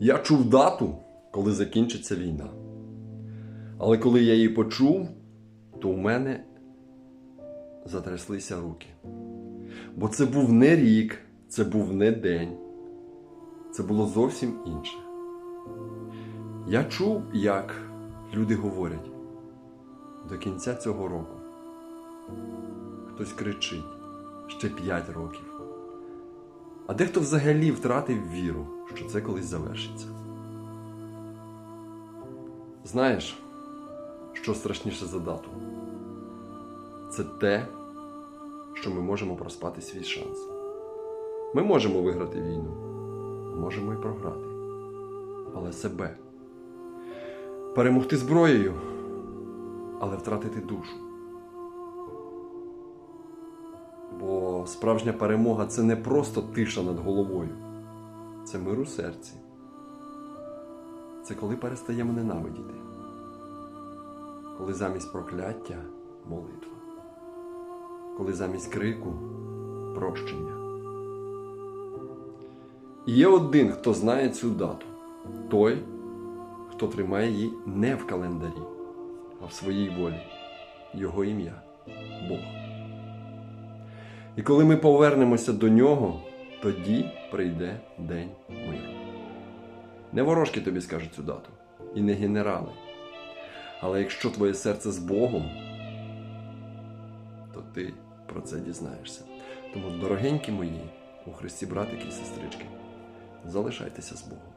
Я чув дату, коли закінчиться війна. Але коли я її почув, то у мене затряслися руки. Бо це був не рік, це був не день. Це було зовсім інше. Я чув, як люди говорять до кінця цього року. Хтось кричить ще 5 років. А дехто взагалі втратив віру, що це колись завершиться. Знаєш, що страшніше за дату? Це те, що ми можемо проспати свій шанс. Ми можемо виграти війну, можемо і програти. Але себе. Перемогти зброєю, але втратити душу. Справжня перемога це не просто тиша над головою, це мир у серці. Це коли перестаємо ненавидіти, коли замість прокляття молитва, коли замість крику прощення. І є один, хто знає цю дату, той, хто тримає її не в календарі, а в своїй волі. Його ім'я Бог. І коли ми повернемося до нього, тоді прийде день миру. Не ворожки тобі скажуть цю дату, і не генерали. Але якщо твоє серце з Богом, то ти про це дізнаєшся. Тому, дорогенькі мої, у Христі братики і сестрички, залишайтеся з Богом.